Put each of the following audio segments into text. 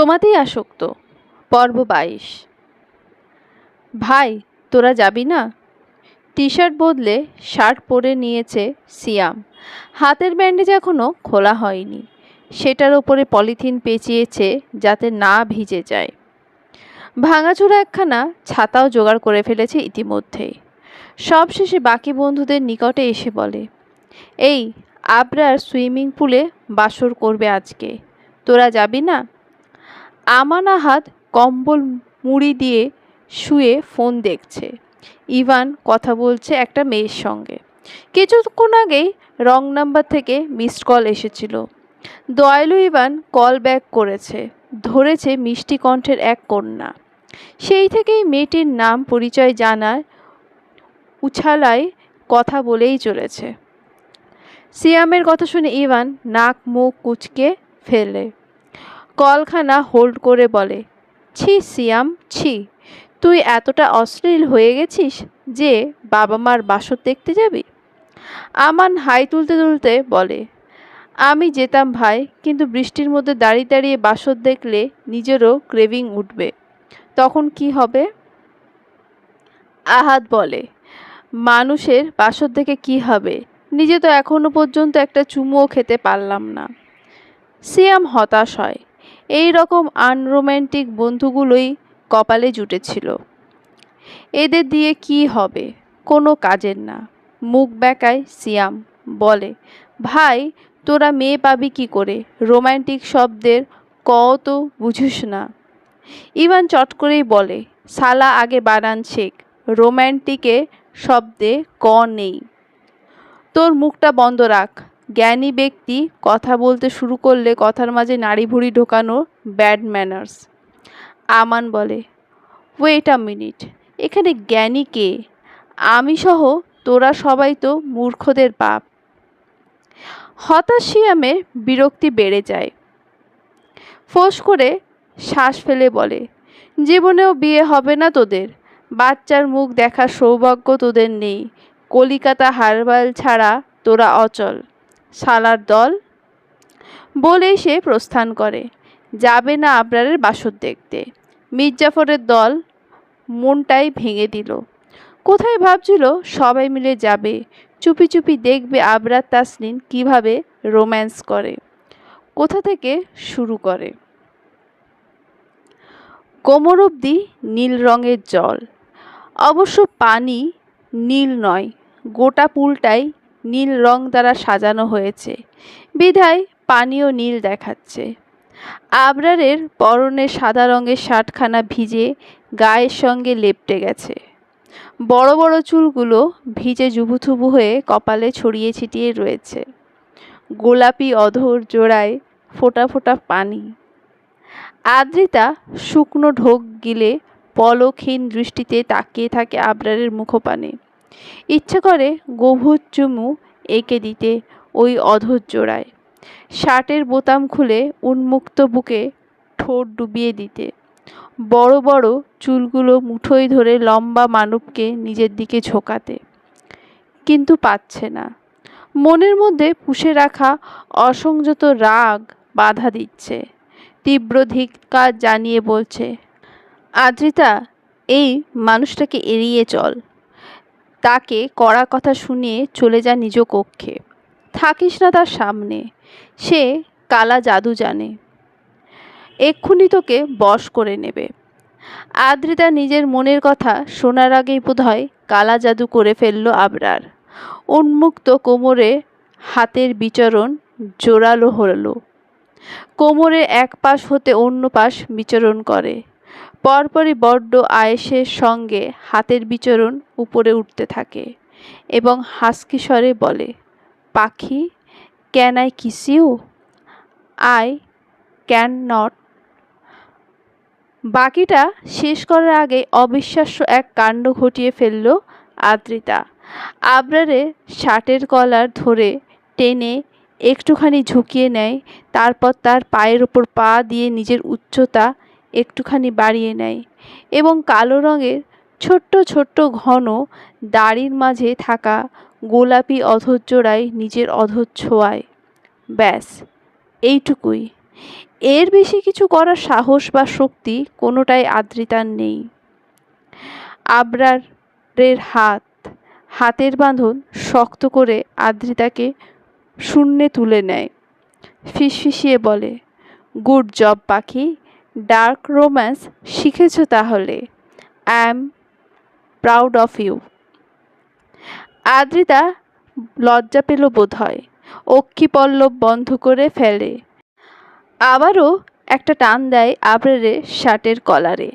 তোমাতেই আসক্ত। পর্ব বাইশ। ভাই, তোরা যাবি না? টি শার্ট বদলে শার্ট পরে নিয়েছে সিয়াম। হাতের ব্যান্ডেজ এখনও খোলা হয়নি। সেটার ওপরে পলিথিন পেঁচিয়েছে যাতে না ভিজে যায়। ভাঙাচোরা একখানা ছাতাও জোগাড় করে ফেলেছে ইতিমধ্যেই সব শেষে বাকি বন্ধুদের নিকটে এসে বলে, এই, আবরার সুইমিং পুলে বাসর করবে আজকে। তোরা যাবি না? আমান আহাদ কম্বল মুড়ি দিয়ে শুয়ে ফোন দেখছে। ইভান কথা বলছে একটা মেয়ের সঙ্গে। কিছুক্ষণ আগেই রং নাম্বার থেকে মিসড কল এসেছিল। দয়ালু ইভান কল ব্যাক করেছে। ধরেছে মিষ্টি কণ্ঠের এক কন্যা। সেই থেকেই মেয়েটির নাম পরিচয় জানার উছালায় কথা বলেই চলেছে। সিয়ামের কথা শুনে ইভান নাক, মুখ কুচকে ফেলে। কলখানা হোল্ড করে বলে, ছি, সিয়াম, ছি, তুই এতটা অশ্লীল হয়ে গেছিস যে বাবা মার বাসর দেখতে যাবি? আমান হাই তুলতে তুলতে বলে, আমি যেতাম ভাই, কিন্তু বৃষ্টির মধ্যে দাঁড়িয়ে দাঁড়িয়ে বাসর দেখলে নিজেরও ক্রেভিং উঠবে। তখন কি হবে? আহাত বলে, মানুষের বাসর দেখে কি হবে? নিজে তো এখনও পর্যন্ত একটা চুমুও খেতে পারলাম না। সিয়াম হতাশ হয় এই রকম আনরোম্যান্টিক বন্ধুগুলোই কপালে জুটেছিল। এদের দিয়ে কি হবে? কোনো কাজের না। মুখ বেঁকায় সিয়াম বলে, ভাই, তোরা মেয়ে পাবি কি করে? রোম্যান্টিক শব্দের ক তো বুঝিস না। ইভান চট করেই বলে, সালা আগে বানান শেখ রোম্যান্টিকে শব্দে ক নেই। তোর মুখটা বন্ধ রাখ। জ্ঞানী ব্যক্তি কথা বলতে শুরু করলে কথার মাঝে নাড়ি ভুড়ি ঢোকানো ব্যাড ম্যানার্স আমান বলে ওয়েট আ মিনিট এখানে জ্ঞানী কে? আমি সহ তোরা সবাই তো মূর্খদের বাপ। হতাশ শিয়ামের বিরক্তি বেড়ে যায়। ফোঁস করে শ্বাস ফেলে বলে, জীবনেও বিয়ে হবে না তোদের। বাচ্চার মুখ দেখার সৌভাগ্য তোদের নেই। কলিকাতা হারবাল ছাড়া তোরা অচল। সালার দল? বলেই সে প্রস্থান করে। যাবে না আবরারের বাসর দেখতে। মির্জাফরের দল মনটাই ভেঙে দিল। কোথায় ভাবছিল সবাই মিলে যাবে। চুপি চুপি দেখবে আবরার তাসনিন কীভাবে রোম্যান্স করে। কোথা থেকে শুরু করে। কোমর অবধি নীল রঙের জল। অবশ্য পানি নীল নয়, গোটা পুলটাই নীল রং দ্বারা সাজানো হয়েছে। বিধায় পানিও নীল দেখাচ্ছে। আবরারের পরনে সাদা রঙের শার্টখানা ভিজে গায়ের সঙ্গে লেপটে গেছে। বড় বড় চুলগুলো ভিজে জুবুথুবু হয়ে কপালে ছড়িয়ে ছিটিয়ে রয়েছে। গোলাপি অধর জোড়ায় ফোটা ফোটা পানি। আদ্রিতা শুকনো ঢোক গিলে পলকহীন দৃষ্টিতে তাকিয়ে থাকে আবরারের মুখপানে। ইচ্ছে করে গভীর চুমু এঁকে দিতে ওই অধর জোড়ায় শার্টের বোতাম খুলে উন্মুক্ত বুকে ঠোঁট ডুবিয়ে দিতে। বড় বড় চুলগুলো মুঠোয় ধরে লম্বা মানবকে নিজের দিকে ঝোঁকাতে। কিন্তু পাচ্ছে না। মনের মধ্যে পুষে রাখা অসংযত রাগ বাধা দিচ্ছে। তীব্র ধিক্কার জানিয়ে বলছে, আদ্রিতা, এই মানুষটাকে এড়িয়ে চল। তাকে কড়া কথা শুনিয়ে চলে যা নিজ কক্ষে। থাকিস না তার সামনে, সে কালা জাদু জানে। এক্ষুনি তোকে বশ করে নেবে। আদ্রিতা নিজের মনের কথা শোনার আগেই বোধহয় কালা জাদু করে ফেলল আবরার। উন্মুক্ত কোমরে হাতের বিচরণ জোরালো হলো। কোমরে এক পাশ হতে অন্য পাশ বিচরণ করে। পরপরই বড্ড আয়েসের সঙ্গে হাতের বিচরণ উপরে উঠতে থাকে এবং হাসকি স্বরে বলে, Pakhi can I kiss you I can not বাকিটা শেষ করার আগে অবিশ্বাস্য এক কাণ্ড ঘটিয়ে ফেলল আদ্রিতা। আবরারে শার্টের কলার ধরে টেনে একটুখানি ঝুঁকিয়ে নেয়, তারপর তার পায়ের ওপর পা দিয়ে নিজের উচ্চতা একটুখানি বাড়িয়ে নেয় এবং কালো রঙের ছোট্ট ছোট্ট ঘন দাড়ির মাঝে থাকা গোলাপি অধর জোড়ায় নিজের অধর ছোঁয়ায়। ব্যাস, এইটুকুই। এর বেশি কিছু করার সাহস বা শক্তি কোনোটাই আদ্রিতার নেই। আবরারের হাত, হাতের বাঁধন শক্ত করে আদ্রিতাকে শূন্যে তুলে নেয়। ফিসফিসিয়ে বলে, good job, Pakhi. Dark romance শিখেছ তাহলে। I am proud of you. Adrita লজ্জা পেল বোধ হয় অক্ষিপল্লব বন্ধ করে ফেলে। আবারও একটা টান দেয় আবরারের শার্টের কলারে।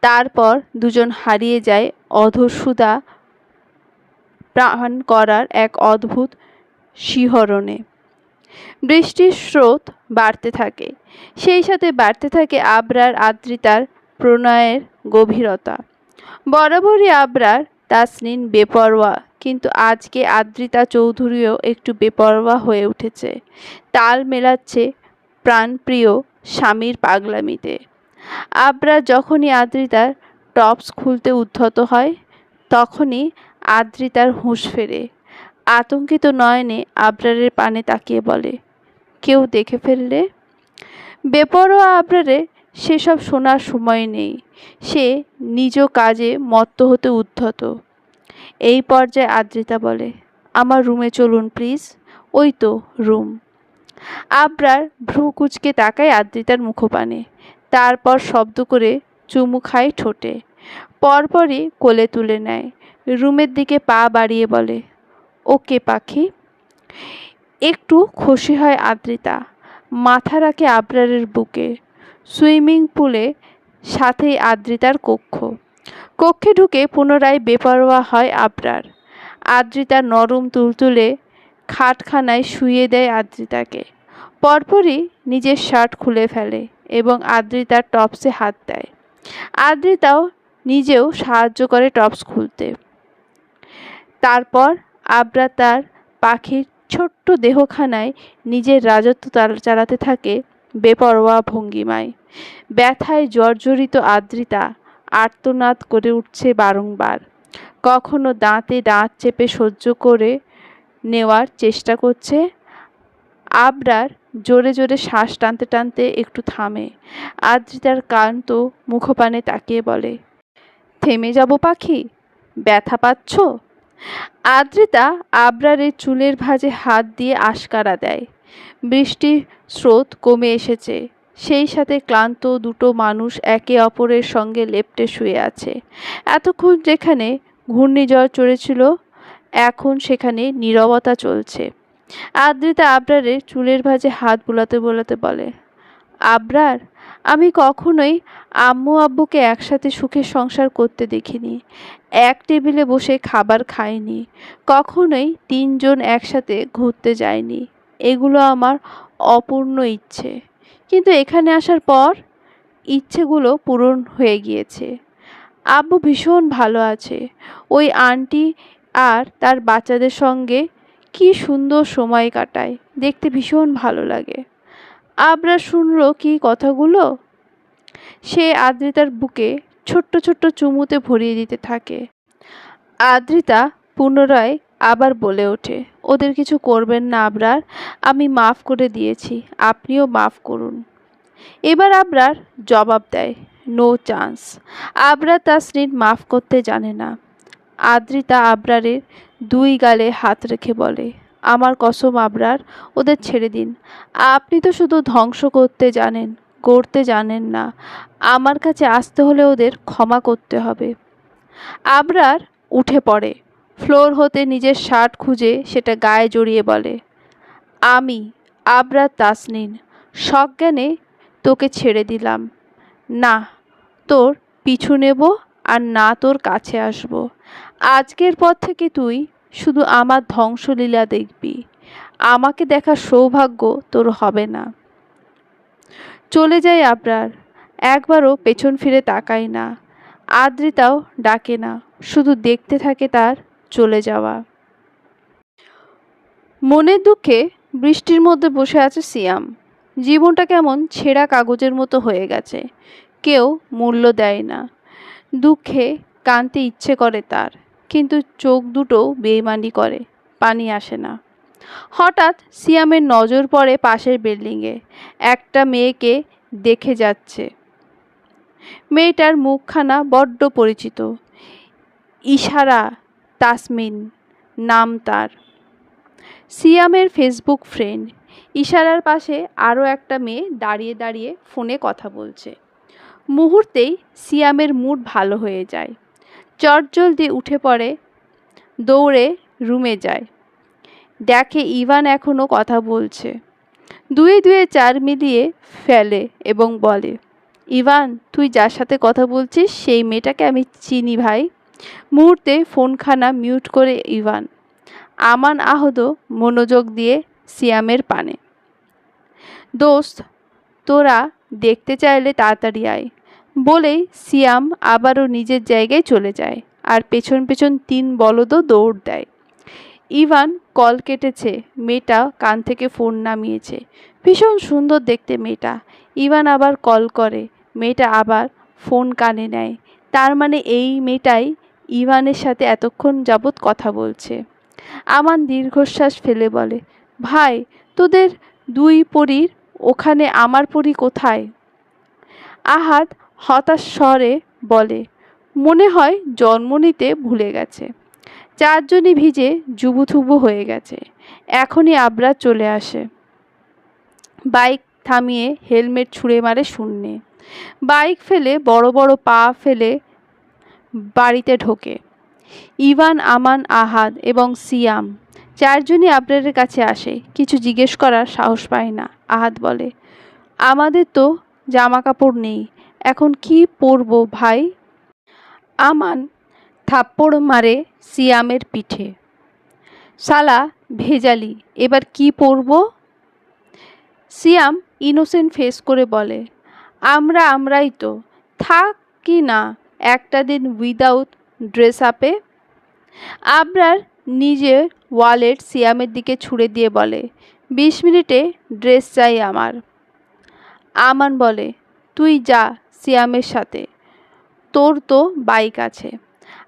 তারপর দুজন হারিয়ে যায় অধসুদা প্রাণ করার এক অদ্ভুত শিহরণে। বৃষ্টির স্রোত বাড়তে থাকে। সেই সাথে বাড়তে থাকে আবরার আদ্রিতার প্রণয়ের গভীরতা। বরাবরই আবরার তাসনিন বেপরোয়া, কিন্তু আজকে আদ্রিতা চৌধুরীও একটু বেপরোয়া হয়ে উঠেছে। তাল মেলাচ্ছে প্রাণপ্রিয় স্বামীর পাগলামিতে। আবরার যখনই আদ্রিতার টপস খুলতে উদ্ধত হয়, তখনই আদ্রিতার হুঁশ ফেরে। আতঙ্কিত নয়নে আবরারের পানে তাকিয়ে বলে কেউ দেখে ফেললে? বেপরোয়া আবরারে সেসব শোনার সময় নেই। সে নিজ কাজে মত্ত হতে উদ্ধত। এই পর্যায়ে আদ্রিতা বলে, আমার রুমে চলুন প্লিজ। ওই তো, রুম। আবরার ভ্রু কুচকে তাকায় আদ্রিতার মুখপানে। তারপর শব্দ করে চুমু খায় ঠোঁটে। পরপরই কোলে তুলে নেয়। রুমের দিকে পা বাড়িয়ে বলে, ওকে পাখি। একটু খুশি হয় আদ্রিতা। মাথা রাখে আবরারের বুকে। সুইমিং পুলে সাথেই আদ্রিতার কক্ষ। কক্ষে ঢুকে পুনরায় বেপরোয়া হয় আবরার। আদ্রিতা নরম তুলতুলে খাটখানায় শুয়ে দেয় আদ্রিতাকে। পরপরই নিজের শার্ট খুলে ফেলে এবং আদ্রিতার টপসে হাত দেয়। আদ্রিতাও নিজেও সাহায্য করে টপস খুলতে। তারপর আবরা তার পাখির ছোট্ট দেহখানায় নিজের রাজত্ব চালাতে থাকে বেপরোয়া ভঙ্গিমায়। ব্যথায় জর্জরিত আদ্রিতা আর্তনাদ করে উঠছে বারংবার। কখনো দাঁতে দাঁত চেপে সহ্য করে নেওয়ার চেষ্টা করছে। আবরার জোরে জোরে শ্বাস টানতে টানতে একটু থামে। আদ্রিতার কান্ত মুখপানে তাকিয়ে বলে, থেমে যাব পাখি? ব্যথা পাচ্ছ? আদ্রিতা আবরারের চুলের ভাঁজে হাত দিয়ে আশকারা দেয়। বৃষ্টির স্রোত কমে এসেছে। সেই সাথে ক্লান্ত দুটো মানুষ একে অপরের সঙ্গে লেপ্টে শুয়ে আছে। এতক্ষণ যেখানে ঘূর্ণিঝড় চড়েছিল, এখন সেখানে নীরবতা চলছে। আদ্রিতা আবরারের চুলের ভাঁজে হাত বোলাতে বোলাতে বলে, আবরার আমি কখনোই আম্মু আব্বুকে একসাথে সুখের সংসার করতে দেখিনি। এক টেবিলে বসে খাবার খাইনি। কখনোই তিনজন একসাথে ঘুরতে যায়নি এগুলো আমার অপূর্ণ ইচ্ছে। কিন্তু এখানে আসার পর ইচ্ছেগুলো পূরণ হয়ে গিয়েছে। আব্বু ভীষণ ভালো আছে। ওই আন্টি আর তার বাচ্চাদের সঙ্গে কি সুন্দর সময় কাটায়। দেখতে ভীষণ ভালো লাগে। আবরা শুনল কি কথাগুলো? সে আদ্রিতার বুকে ছোট্ট ছোট্ট চুমুতে ভরিয়ে দিতে থাকে। আদ্রিতা পুনরায় আবার বলে ওঠে, ওদের কিছু করবেন না আবরার, আমি মাফ করে দিয়েছি, আপনিও মাফ করুন। এবার আবরার জবাব দেয় নো চান্স আবরার তাসরিন মাফ করতে জানে না। আদ্রিতা আবরারের দুই গালে হাত রেখে বলে আমার কসম আবরার, ওদের ছেড়ে দিন। আপনি তো শুধু ধ্বংস করতে জানেন করতে জানেন না। আমার কাছে আসতে হলে ওদের ক্ষমা করতে হবে। আবরার উঠে পড়ে। ফ্লোর হতে নিজের শার্ট খুঁজে সেটা গায়ে জড়িয়ে বলে, আমি আবরার তাসনিন। সজ্ঞানে তোকে ছেড়ে দিলাম। না, তোর পিছু নেব আর না তোর কাছে আসব। আজকের পর থেকে তুই শুধু আমার ধ্বংসলীলা দেখবি। আমাকে দেখার সৌভাগ্য তোর হবে না। চলে যায় আবরার। একবারও পেছন ফিরে তাকায় না। আদ্রিতাও ডাকে না, শুধু দেখতে থাকে তার চলে যাওয়া। মনের দুঃখে বৃষ্টির মধ্যে বসে আছে সিয়াম। জীবনটা কেমন ছেঁড়া কাগজের মতো হয়ে গেছে। কেউ মূল্য দেয় না। দুঃখে কানতে ইচ্ছে করে তার। কিন্তু চোখ দুটো বেইমানি করে, পানি আসে না। হঠাৎ সিয়ামের নজর পড়ে পাশের বিল্ডিংয়ে। একটা মেয়েকে দেখে যাচ্ছে। মেয়েটার মুখখানা বড্ড পরিচিত। ইশারা তাসমিন, নাম তার। সিয়ামের ফেসবুক ফ্রেন্ড। ইশারার পাশে আরও একটা মেয়ে দাঁড়িয়ে দাঁড়িয়ে ফোনে কথা বলছে। মুহূর্তেই সিয়ামের মুড ভালো হয়ে যায়। চটজলদি উঠে পড়ে, দৌড়ে রুমে যায়। দেখে ইভান এখনও কথা বলছে। দুয়ে দুয়ে চার মিলিয়ে ফেলে এবং বলে, ইভান, তুই যার সাথে কথা বলছিস, সেই মেয়েটাকে আমি চিনি ভাই। মুহূর্তে ফোনখানা মিউট করে ইভান, আমান আহত মনোযোগ দিয়ে সিয়ামের পানে, দোস্ত, তোরা দেখতে চাইলে তাড়াতাড়ি আয়। বলেই সিয়াম আবারও নিজের জায়গায় চলে যায় আর পেছন পেছন তিন বলদও দৌড় দেয়। ইভান কল কেটেছে, মেয়েটা কান থেকে ফোন নামিয়েছে। ভীষণ সুন্দর দেখতে মেয়েটা। ইভান আবার কল করে, মেয়েটা আবার ফোন কানে নেয়। তার মানে এই মেয়েটাই ইভানের সাথে এতক্ষণ যাবৎ কথা বলছে। আমান দীর্ঘশ্বাস ফেলে বলে, ভাই, তোদের দুই পরীর, ওখানে আমার পরী কোথায়? আহাদ হতাশ স্বরে বলে, মনে হয় জন্ম নিতে ভুলে গেছে। চারজনই ভিজে জুবুথুবু হয়ে গেছে। এখনই আবরা চলে আসে। বাইক থামিয়ে হেলমেট ছুঁড়ে মারে শূন্যে। বাইক ফেলে বড় বড় পা ফেলে বাড়িতে ঢোকে। ইভান, আমান, আহাদ এবং সিয়াম চারজনই আবরারের কাছে আসে। কিছু জিজ্ঞেস করার সাহস পায় না। আহাদ বলে, আমাদের তো জামা কাপড় নেই। এখন কি পরব ভাই? আমান থাপ্পড় মারে সিয়ামের পিঠে। শালা ভেজালি, এবার কি পরব? সিয়াম ইনোসেন্ট ফেস করে বলে, আমরা আমরাই তো, থাক কি না, একটা দিন উইদাউট ড্রেস আপে? আবরার নিজের ওয়ালেট সিয়ামের দিকে ছুড়ে দিয়ে বলে, বিশ মিনিটে ড্রেস চাই আমার। আমান বলে, তুই যা সিয়ামের সাথে। তোর তো বাইক আছে।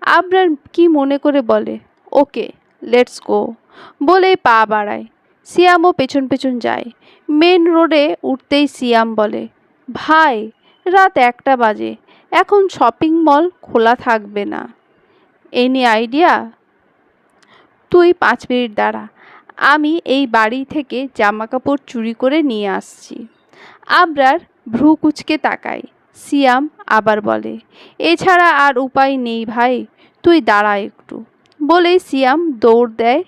আবরার কি মনে করে বলে, ওকে, লেটস গো। বলেই পা বাড়ায়। সিয়ামও পেছন পেছন যায়। মেন রোডে উঠতেই সিয়াম বলে, ভাই, রাত একটা বাজে। এখন শপিং মল খোলা থাকবে না। Any idea? তুই পাঁচ মিনিট দাঁড়া। আমি এই বাড়ি থেকে জামা কাপড় চুরি করে নিয়ে আসছি। আবরার ভ্রু কুচকে তাকায়। সিয়াম আবার বলে, এছাড়া আর উপায় নেই ভাই, তুই দাঁড়া একটু। বলেই সিয়াম দৌড় দেয়।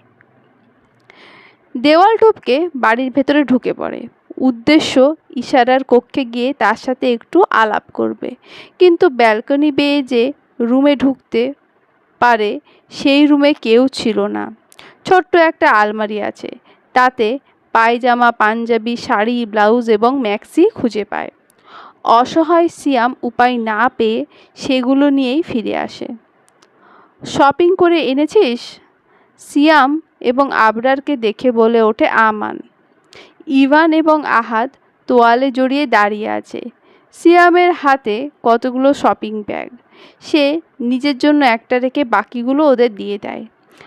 দেওয়াল টপকে বাড়ির ভেতরে ঢুকে পড়ে। উদ্দেশ্য, ইশারার কক্ষে গিয়ে তার সাথে একটু আলাপ করবে। কিন্তু ব্যালকনি বেয়ে যে রুমে ঢুকতে পারে, সেই রুমে কেউ ছিল না। ছোট্ট একটা আলমারি আছে। তাতে পায়জামা, পাঞ্জাবি, শাড়ি, ব্লাউজ এবং ম্যাক্সি খুঁজে পায়। অসহায় সিয়াম উপায় না পেয়ে সেগুলো নিয়েই ফিরে আসে। শপিং করে এনেছিস? সিয়াম এবং আবরারকে দেখে বলে ওঠে আমান। ইভান এবং আহাদ তোয়ালে জড়িয়ে দাঁড়িয়ে আছে। সিয়ামের হাতে কতগুলো শপিং ব্যাগ। সে নিজের জন্য একটা রেখে বাকিগুলো ওদের দিয়ে দেয়।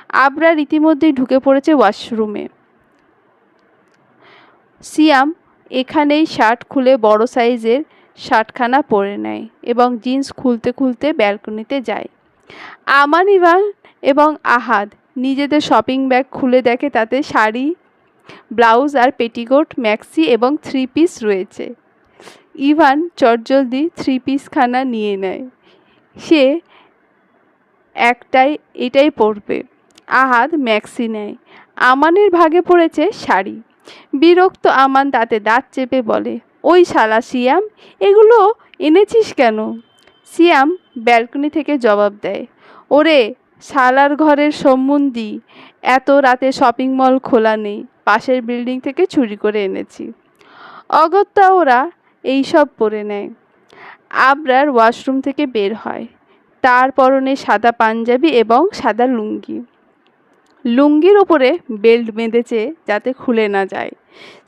আবরার ইতিমধ্যেই ঢুকে পড়েছে ওয়াশরুমে। সিয়াম এখানেই শার্ট খুলে বড় সাইজের শার্টখানা পরে নেয় এবং জিন্স খুলতে খুলতে ব্যালকনিতে যায়। আমান ইভান এবং আহাদ নিজেদের শপিং ব্যাগ খুলে দেখে তাতে শাড়ি, ব্লাউজ আর পেটিকোট, ম্যাক্সি এবং থ্রি পিস রয়েছে। ইভান চটজলদি থ্রি পিসখানা নিয়ে নেয়। সে একটাই, এটাই পরবে। আহাদ ম্যাক্সি নেয়। আমানের ভাগে পড়েছে শাড়ি। বিরক্ত আমান তাতে দাঁত চেপে বলে ওই শালা সিয়াম, এগুলো এনেছিস কেন? সিয়াম ব্যালকনি থেকে জবাব দেয়, ওরে শালার ঘরের সম্বন্ধী, এত রাতে শপিং মল খোলা নেই, পাশের বিল্ডিং থেকে চুরি করে এনেছি। অগত্যা ওরা এই সব পরে নেয়। আবরার ওয়াশরুম থেকে বের হয়, তার পরনে সাদা পাঞ্জাবি এবং সাদা লুঙ্গি। লুঙ্গির ওপরে বেল্ট বেঁধেছে যাতে খুলে না যায়।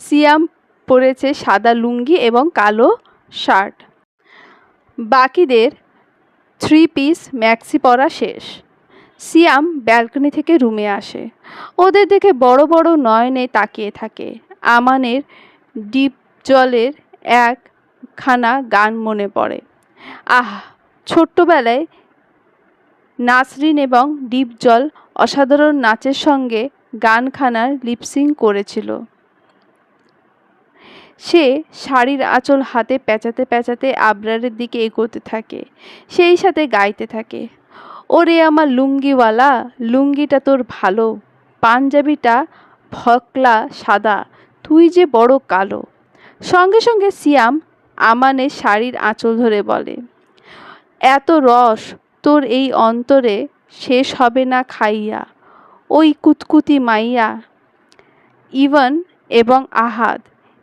সিয়াম পরেছে সাদা লুঙ্গি এবং কালো শার্ট। বাকিদের থ্রি পিস ম্যাক্সি পরা শেষ। সিয়াম ব্যালকনি থেকে রুমে আসে। ওদের দেখে বড় বড় নয়নে তাকিয়ে থাকে। আমানের ডিপ জলের একখানা গান মনে পড়ে। আহ, ছোট্টবেলায় নাসরিন এবং ডিপ জল অসাধারণ নাচের সঙ্গে গানখানার লিপসিং করেছিল। সে শাড়ির আঁচল হাতে পেঁচাতে পেঁচাতে আবরারের দিকে এগোতে থাকে, সেই সাথে গাইতে থাকে। ওরে আমার লুঙ্গিওয়ালা, লুঙ্গিটা তোর ভালো, পাঞ্জাবিটা ভকলা সাদা, তুই যে বড় কালো। সঙ্গে সঙ্গে সিয়াম আমানের শাড়ির আঁচল ধরে বলে, এত রস তোর এই অন্তরে শেষ হবে না খাইয়া, ওই কুতকুতি মাইয়া, ইভন এবং আহাদ।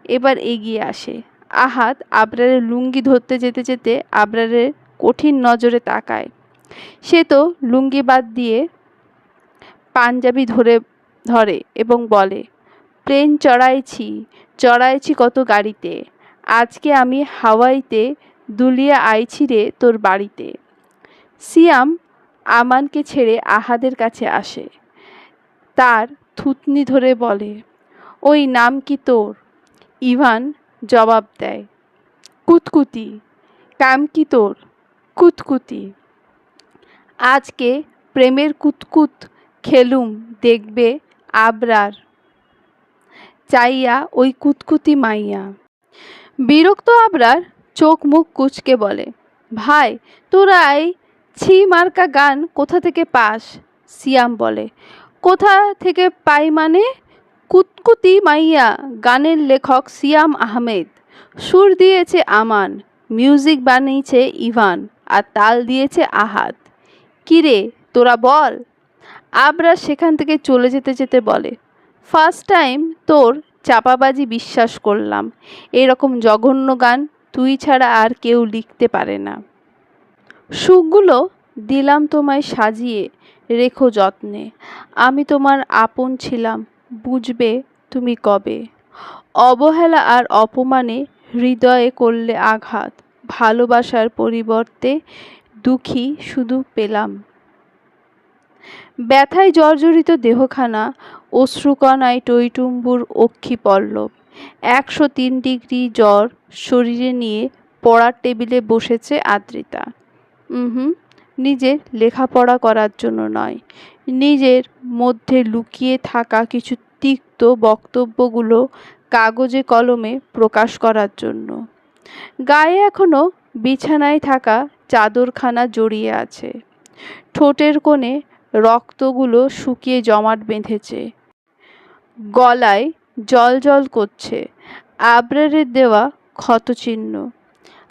এবার এগিয়ে আসে। আহাত আবরারের লুঙ্গি ধরতে যেতে যেতে আবরারের কঠিন নজরে তাকায়। সে তো লুঙ্গি বাদ দিয়ে পাঞ্জাবি ধরে ধরে এবং বলে, প্লেন চড়াইছি চড়াইছি কত গাড়িতে। আজকে আমি হাওয়াইতে দুলিয়া আইছি রে তোর বাড়িতে। সিয়াম আমানকে ছেড়ে আহাদের কাছে আসে। তার থুতনি ধরে বলে, ওই নাম কি তোর? ইভান জবাব দেয়, কুতকুতি, কাম কি তোর? কুতকুতি। আজকে প্রেমের কুতকুত খেলুম, দেখবে আবরার। চাইয়া ওই কুতকুতি মাইয়া। বিরক্ত আবরার চোখ মুখ কুচকে বলে, ভাই, তোরা এই ছি মার্কা গান কোথা থেকে পাস? সিয়াম বলে, কোথা থেকে পাই মানে? কুতকুতি মাইয়া, গানের লেখক সিয়াম আহমেদ। সুর দিয়েছে আমান, মিউজিক বানিয়েছে ইভান, আর তাল দিয়েছে আহাত। কিরে তোরা বল। আবরা সেখান থেকে চলে যেতে যেতে বলে ফার্স্ট টাইম তোর চাপাবাজি বিশ্বাস করলাম। এরকম জঘন্য গান তুই ছাড়া আর কেউ লিখতে পারে না। সুখগুলো দিলাম তোমায় সাজিয়ে রেখো যত্নে। আমি তোমার আপন ছিলাম। বুঝবে তুমি কবে। অবহেলা আর অপমানে হৃদয়ে করলে আঘাত, ভালোবাসার পরিবর্তে দুঃখী শুধু পেলাম। ব্যথায় জর্জরিত দেহখানা, অশ্রুকণায় টইটুম্বুর অক্ষি পল্লব একশো তিন ডিগ্রি জ্বর শরীরে নিয়ে পড়ার টেবিলে বসেছে আদ্রিতা। হুম নিজের লেখাপড়া করার জন্য নয় নিজের মধ্যে লুকিয়ে থাকা কিছু তিক্ত বক্তব্যগুলো কাগজে কলমে প্রকাশ করার জন্য। গায়ে এখনও বিছানায় থাকা চাদরখানা জড়িয়ে আছে। ঠোঁটের কোণে রক্তগুলো শুকিয়ে জমাট বেঁধেছে। গলায় জল জল করছে। আবরারের দেওয়া ক্ষতচিহ্ন।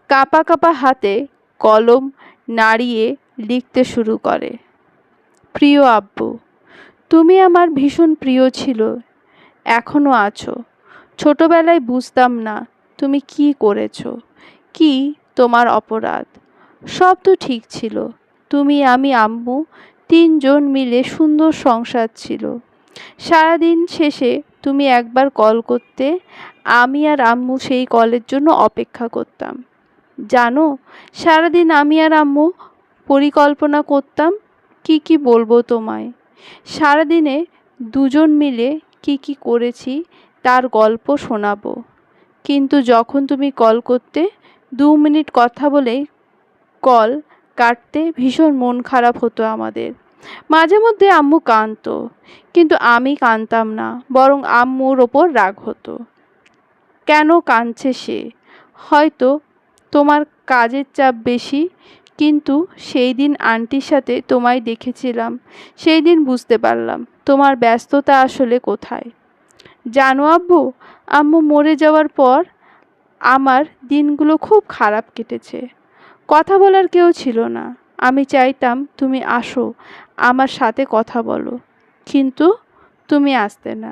কাপা কাপা হাতে কলম নাড়িয়ে লিখতে শুরু করে। প্রিয় আব্বু, তুমি আমার ভীষণ প্রিয় ছিল এখনও আছো। ছোটবেলায় বুঝতাম না তুমি কি করেছ, কি তোমার অপরাধ। সব তো ঠিক ছিল, তুমি, আমি, আম্মু তিনজন মিলে সুন্দর সংসার ছিল। সারাদিন শেষে তুমি একবার কল করতে, আমি আর আম্মু সেই কলের জন্য অপেক্ষা করতাম। জানো, সারাদিন আমি আর আম্মু পরিকল্পনা করতাম কি কি বলব তোমায়? সারাদিনে দুজন মিলে কি কি করেছি তার গল্প শোনাবো। কিন্তু যখন তুমি কল করতে, দু মিনিট কথা বলেই কল কাটতে ভীষণ মন খারাপ হতো আমাদের। মাঝে মধ্যে আম্মু কাঁদতো, কিন্তু আমি কাঁদতাম না, বরং আম্মুর ওপর রাগ হতো। কেন কাঁদছে সে? হয়তো তোমার কাজের চাপ বেশি কিন্তু সেই দিন আন্টির সাথে তোমায় দেখেছিলাম। সেই দিন বুঝতে পারলাম তোমার ব্যস্ততা আসলে কোথায়। জানো আব্বু, আম্মু মরে যাওয়ার পর আমার দিনগুলো খুব খারাপ কেটেছে। কথা বলার কেউ ছিল না। আমি চাইতাম তুমি আসো, আমার সাথে কথা বলো, কিন্তু তুমি আসতে না।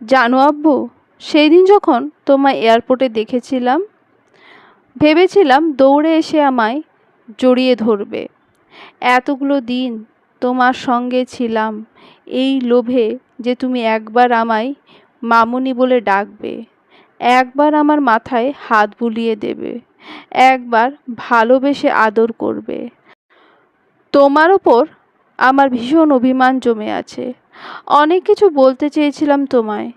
জানো আব্বু, সেই দিন যখন তোমায় এয়ারপোর্টে দেখেছিলাম, ভেবেছিলাম দৌড়ে এসে আমায় জড়িয়ে ধরবে। এতগুলো দিন তোমার সঙ্গে ছিলাম। এই লোভে যে তুমি একবার আমায় মামুনি বলে ডাকবে, একবার আমার মাথায় হাত বুলিয়ে দেবে, একবার ভালোবেসে আদর করবে। তোমার ওপর আমার ভীষণ অভিমান জমে আছে। অনেক কিছু বলতে চেয়েছিলাম তোমায়,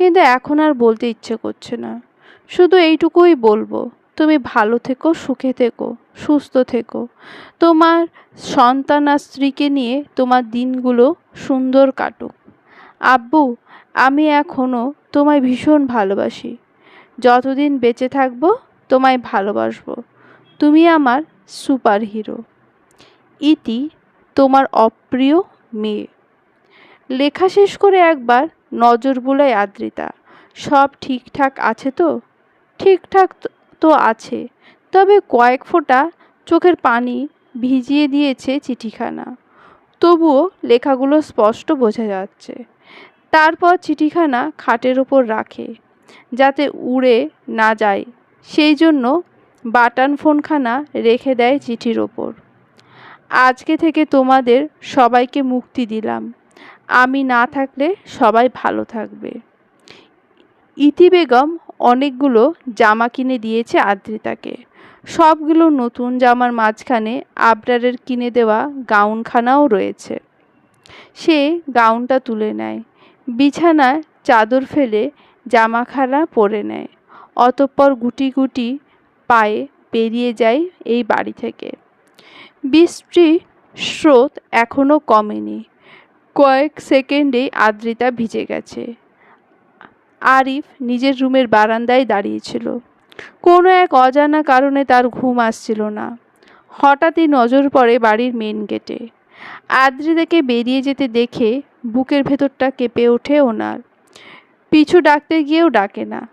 কিন্তু এখন আর বলতে ইচ্ছে করছে না। শুধু এইটুকুই বলব। তুমি ভালো থেকো, সুখে থেকো, সুস্থ থেকো। তোমার সন্তান আর স্ত্রীকে নিয়ে তোমার দিনগুলো সুন্দর কাটুক। আব্বু, আমি এখনও তোমায় ভীষণ ভালোবাসি। যতদিন বেঁচে থাকব, তোমায় ভালোবাসবো। তুমি আমার সুপার হিরো ইতি, তোমার অপ্রিয় মেয়ে। লেখা শেষ করে একবার নজর বুলায় আদ্রিতা। সব ঠিকঠাক আছে তো? ঠিকঠাক তো- আছে। তবে কয়েক ফোঁটা চোখের পানি ভিজিয়ে দিয়েছে চিঠিখানা। তবুও লেখাগুলো স্পষ্ট বোঝা যাচ্ছে। তারপর চিঠিখানা খাটের ওপর রাখে, যাতে উড়ে না যায়। সেই জন্য বাটন ফোনখানা রেখে দেয় চিঠির ওপর। আজকে থেকে তোমাদের সবাইকে মুক্তি দিলাম। আমি না থাকলে সবাই ভালো থাকবে। ইতি বেগম অনেকগুলো জামা কিনে দিয়েছে আদ্রিতাকে। সবগুলো নতুন জামার মাঝখানে আবরারের কিনে দেওয়া গাউনখানাও রয়েছে। সে গাউনটা তুলে নেয়। বিছানায় চাদর ফেলে জামাখানা পরে নেয়। অতঃপর গুটি গুটি পায়ে বেরিয়ে যায় এই বাড়ি থেকে। বৃষ্টির স্রোত এখনও কমেনি। কয়েক সেকেন্ডেই আদ্রিতা ভিজে গেছে। আরিফ নিজের রুমের বারান্দায় দাঁড়িয়েছিল কোনো এক অজানা কারণে তার ঘুম আসছিল না। হঠাৎই নজর পড়ে বাড়ির মেন গেটে আদ্রিতাকে বেরিয়ে যেতে দেখে বুকের ভেতরটা কেঁপে ওঠে ওনার। পিছু ডাকতে গিয়েও ডাকে না।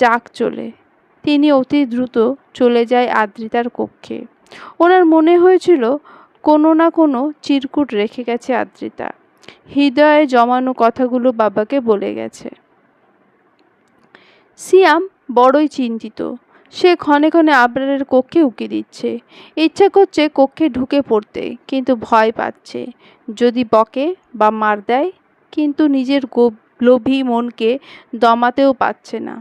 যাক চলে। তিনি অতি দ্রুত চলে যায় আদ্রিতার কক্ষে। ওনার মনে হয়েছিল কোনো না কোনো চিরকুট রেখে গেছে আদ্রিতা হৃদয়ে জমানো কথাগুলো বাবাকে বলে গেছে। সিয়াম বড়ই চিন্তিত। সে ক্ষণে ক্ষণে আবরারের কক্ষে উকি দিচ্ছে। ইচ্ছা করছে কক্ষে ঢুকে পড়তে, কিন্তু ভয় পাচ্ছে। যদি বকে বা মার দেয়, কিন্তু নিজের লোভী মনকে দমাতেও পাচ্ছে না।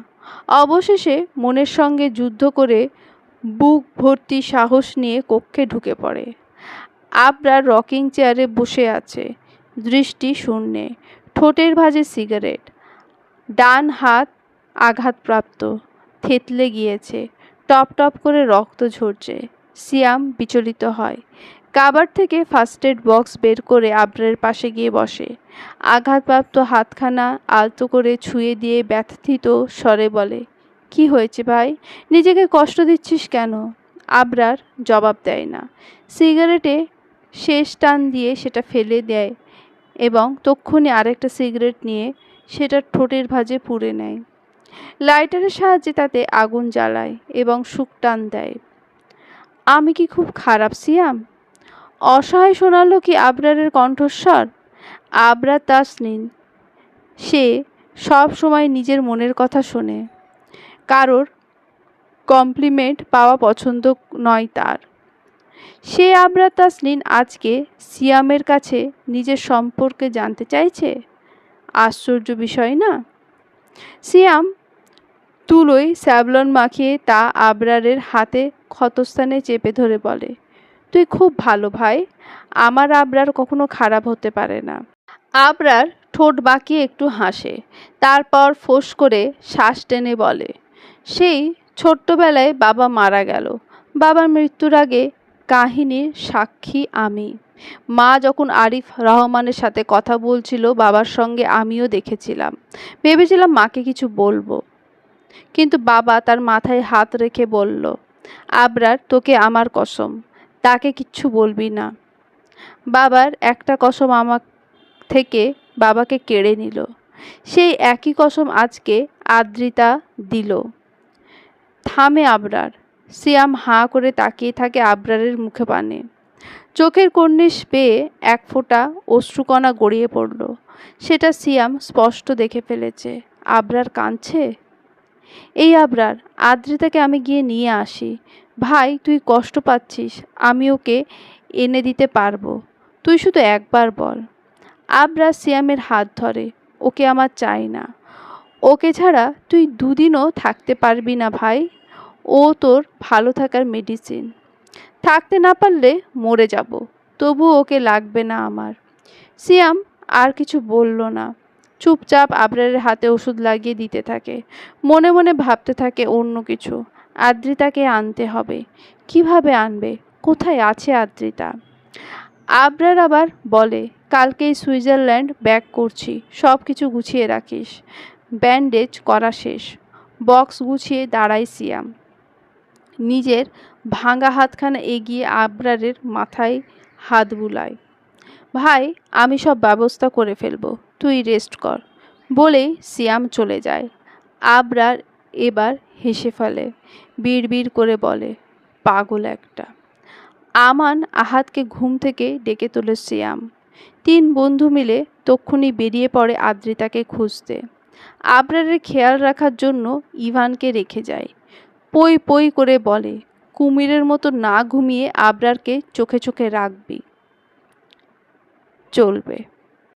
অবশেষে মনের সঙ্গে যুদ্ধ করে বুক ভর্তি সাহস নিয়ে কক্ষে ঢুকে পড়ে। আবরার রকিং চেয়ারে বসে আছে, দৃষ্টি শূন্যে, ঠোঁটের ভাঁজে সিগারেট, ডান হাত আঘাতপ্রাপ্ত। থেতলে গিয়েছে। টপ টপ করে রক্ত ঝরছে। সিয়াম বিচলিত হয়। কাবার থেকে ফার্স্ট এড বক্স বের করে আবরারের পাশে গিয়ে বসে। আঘাতপ্রাপ্ত হাতখানা আলতো করে ছুঁয়ে দিয়ে ব্যথিত স্বরে বলে, কি হয়েছে ভাই? নিজেকে কষ্ট দিচ্ছিস কেন? আবরার জবাব দেয় না। সিগারেটে শেষ টান দিয়ে সেটা ফেলে দেয় এবং তক্ষুনি আরেকটা সিগারেট নিয়ে সেটা ঠোঁটের ভাঁজে পুড়ে নেয়। লাইটারের সাহায্যে তাতে আগুন জ্বালায় এবং সুখ টান দেয়। আমি কি খুব খারাপ, সিয়াম? অসহায় শোনালো কি আবরারের কণ্ঠস্বর। আবরার তাসনিন সে সব সময় নিজের মনের কথা শোনে। কারোর কমপ্লিমেন্ট পাওয়া পছন্দ নয় তার। সে আবরা তাসনিন আজকে সিয়ামের কাছে নিজের সম্পর্কে জানতে চাইছে? আশ্চর্য বিষয় না? সিয়াম তুলোয় স্যাভলন মাখিয়ে তা আবরারের হাতে ক্ষতস্থানে চেপে ধরে বলে, তুই খুব ভালো ভাই, আমার আবরার কখনো খারাপ হতে পারে না। আবরার ঠোঁট বাঁকিয়ে একটু হাসে, তারপর ফোঁস করে শ্বাস টেনে বলে, সেই ছোট্টবেলায় বাবা মারা গেল। বাবার মৃত্যুর আগে কাহিনীর সাক্ষী আমি। মা যখন আরিফ রহমানের সাথে কথা বলছিল, বাবার সঙ্গে আমিও দেখেছিলাম। ভেবেছিলাম মাকে কিছু বলব। কিন্তু বাবা তার মাথায় হাত রেখে বলল, আবরার, তোকে আমার কসম, তাকে কিচ্ছু বলবি না। বাবার একটা কসম আমার থেকে বাবাকে কেড়ে নিল। সেই একই কসম আজকে আদ্রিতা দিল। থামে আবরার। সিয়াম হাঁ করে তাকিয়ে থাকে আবরারের মুখে পানে। চোখের কর্নিশ পেয়ে এক ফোঁটা অশ্রুকণা গড়িয়ে পড়ল। সেটা সিয়াম স্পষ্ট দেখে ফেলেছে। আবরার কাঁদছে? এই আবরার আদ্রিতাকে আমি গিয়ে নিয়ে আসি। ভাই, তুই কষ্ট পাচ্ছিস, আমি ওকে এনে দিতে পারব। তুই শুধু একবার বল। আবরার সিয়ামের হাত ধরে, ওকে আমার চাই না। ওকে ছাড়া তুই দুদিনও থাকতে পারবি না ভাই। ও তোর ভালো থাকার মেডিসিন থাকতে না পারলে মরে যাব তবু ওকে লাগবে না আমার। সিয়াম আর কিছু বলল না। চুপচাপ আবরারের হাতে ওষুধ লাগিয়ে দিতে থাকে। মনে মনে ভাবতে থাকে অন্য কিছু। আদ্রিতাকে আনতে হবে। কীভাবে আনবে? কোথায় আছে আদ্রিতা? আবরার আবার বলে, কালকেই সুইজারল্যান্ড ব্যাক করছি সব কিছু গুছিয়ে রাখিস। ব্যান্ডেজ করা শেষ। বক্স গুছিয়ে দাঁড়ায় সিয়াম। নিজের ভাঙা হাতখানা এগিয়ে আবরারের মাথায় হাত বুলায়। ভাই, আমি সব ব্যবস্থা করে ফেলব। তুই রেস্ট কর। বলেই সিয়াম চলে যায়। আবরার এবার হেসে ফেলে, বিড়বিড় করে বলে, পাগল একটা। আমান আহাতকে ঘুম থেকে ডেকে তোলে সিয়াম। তিন বন্ধু মিলে তক্ষুনি বেরিয়ে পড়ে আদ্রিতাকে খুঁজতে। আবরারের খেয়াল রাখার জন্য ইভানকে রেখে যায়। পই পই করে বলে, কুমিরের মতো না ঘুমিয়ে আবরারকে চোখে চোখে রাখবি। চলবে।